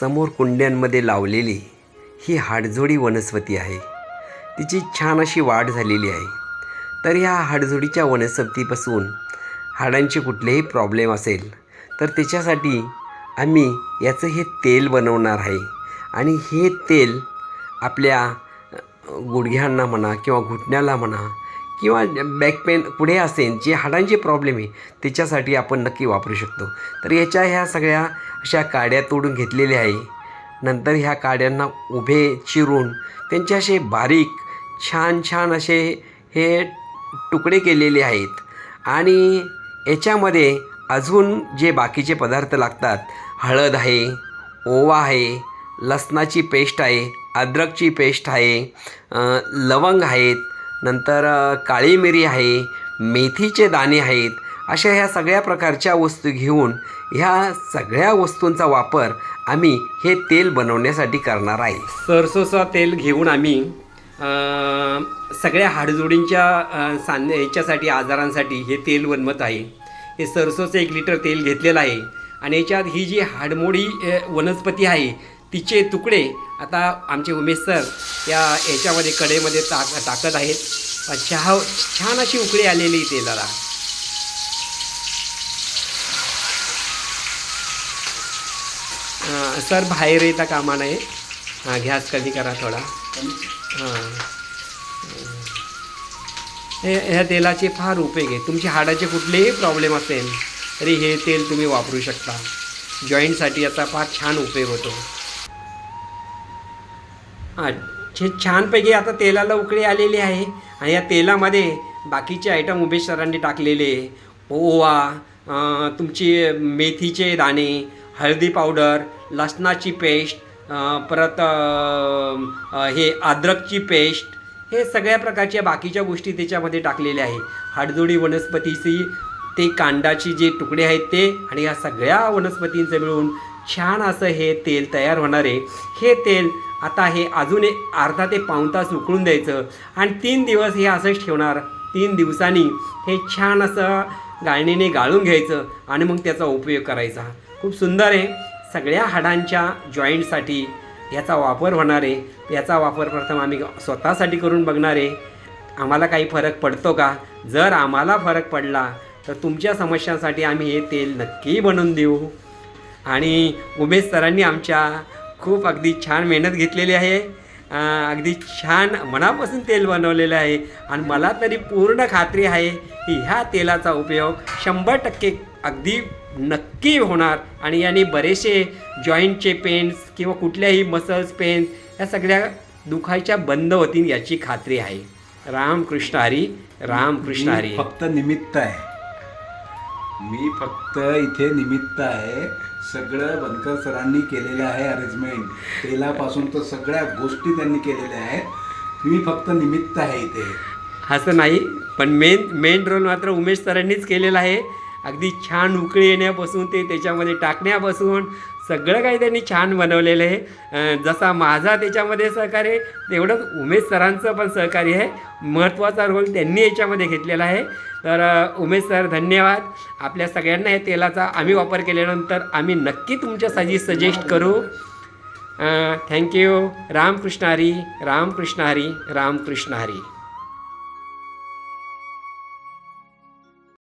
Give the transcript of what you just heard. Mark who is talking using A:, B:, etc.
A: समोर कुंड्यांमध्ये लावलेली ही हाडजोडी वनस्पती आहे. तिची छान अशी वाढ झालेली आहे. तर ह्या हाडजोडीच्या वनस्पतीपासून हाडांचे कुठलेही प्रॉब्लेम असेल तर त्याच्यासाठी आम्ही याचं हे तेल बनवणार आहे. आणि हे तेल आपल्या गुडघ्यांना म्हणा किंवा घुटण्याला म्हणा किंवा बॅक पेन पुढे असेल जे हाडांचे प्रॉब्लेम आहे त्याच्यासाठी आपण नक्की वापरू शकतो. तर याच्या ह्या सगळ्या अशा काड्या तोडून घेतलेल्या आहे. नंतर ह्या काड्यांना उभे चिरून त्यांचे असे बारीक छान छान असे हे तुकडे केलेले आहेत. आणि याच्यामध्ये अजून जे बाकीचे पदार्थ लागतात हळद आहे ओवा आहे लसणाची पेस्ट आहे अद्रकची पेस्ट आहे लवंग आहेत नंतर काळी मिरी आहे मेथीचे दाणे आहेत अशा ह्या सगळ्या प्रकारच्या वस्तू घेऊन ह्या सगळ्या वस्तूंचा वापर आम्ही हे तेल बनवण्यासाठी करणार आहे. सरसोचं तेल घेऊन आम्ही सगळ्या हाडजोडींच्या सान सांध याच्यासाठी आजारांसाठी हे तेल बनवत आहे. हे सरसोचं एक लिटर तेल घेतलेलं आहे. आणि याच्यात ही जी हाडमोडी वनस्पती आहे तिचे तुकडे आता आमचे उमेश सर या याच्यामध्ये कडेमध्ये टाक टाकत आहेत. चहा छान अशी उकळी आलेली तेलाला. सर बाहेर येता कामा नये. हां गॅस कमी करा थोडा. हां हे ह्या तेलाचे फार उपयोग आहे तुमच्या हाडाचे कुठलेही प्रॉब्लेम असेल तरी हे तेल तुम्ही वापरू शकता. जॉईंटसाठी याचा फार छान उपयोग होतो. हां छे छानपैकी आता तेलाला उकळी आलेली आहे. आणि या तेलामध्ये बाकीचे आयटम उमेश सरांनी टाकलेले ओवा तुमची मेथीचे दाणे हळदी पावडर लसणाची पेस्ट परत हे अद्रकची पेस्ट हे सगळ्या प्रकारच्या बाकीच्या गोष्टी त्याच्यामध्ये टाकलेल्या आहे हाडजोडी वनस्पतीची ते कांडाची जे तुकडे आहेत ते आणि या सगळ्या वनस्पतींचं मिळून छान असं हे तेल तयार होणार आहे. हे तेल आता हे अजून एक अर्धा ते पाऊण तास उकळून द्यायचं आणि तीन दिवस हे असंच ठेवणार. तीन दिवसांनी हे छान असं गाळणीने गाळून घ्यायचं आणि मग त्याचा उपयोग करायचा. खूप सुंदर आहे. सगळ्या हाडांच्या जॉईंटसाठी याचा वापर होणार आहे. याचा वापर प्रथम आम्ही स्वतःसाठी करून बघणार आहे. आम्हाला काही फरक पडतो का? जर आम्हाला फरक पडला तर तुमच्या समस्यांसाठी आम्ही हे तेल नक्की बनवून देऊ. आणि उमेश सरांनी आमच्या खूप अगदी छान मेहनत घेतलेली आहे. अगदी छान मनापासून तेल बनवलेलं आहे. आणि मला तरी पूर्ण खात्री आहे की ह्या तेलाचा उपयोग शंभर टक्के अगदी नक्की होणार. आणि याने बरेचसे जॉईंटचे पेन्स किंवा कुठल्याही मसल्स पेन्स या सगळ्या दुखायच्या बंद होतील याची खात्री आहे. राम कृष्ण हरी राम कृष्ण हरी.
B: फक्त निमित्त आहे. मी फक्त इथे निमित्त आहे. सगळं बनकर सरांनी केलेलं आहे अरेंजमेंट तेलापासून तर सगळ्या गोष्टी त्यांनी केलेल्या आहेत. मी फक्त निमित्त आहे इथे.
A: असं नाही पण मेन मेन रोल मात्र उमेश सरांनीच केलेला आहे. अगदी छान उकळी येण्यापासून ते त्याच्यामध्ये टाकण्यापासून सगळं काही त्यांनी छान बनवलेलं आहे. जसा माझा त्याच्यामध्ये सहकार्य आहे तेवढंच उमेश सरांचं पण सहकार्य आहे. महत्त्वाचा रोल त्यांनी याच्यामध्ये घेतलेला आहे. तर उमेश सर धन्यवाद. आपल्या सगळ्यांना हे तेलाचा आम्ही वापर केल्यानंतर आम्ही नक्की तुमच्यासाठी सजेस्ट करू. Thank you. रामकृष्ण हरी रामकृष्ण हरी रामकृष्ण हरी.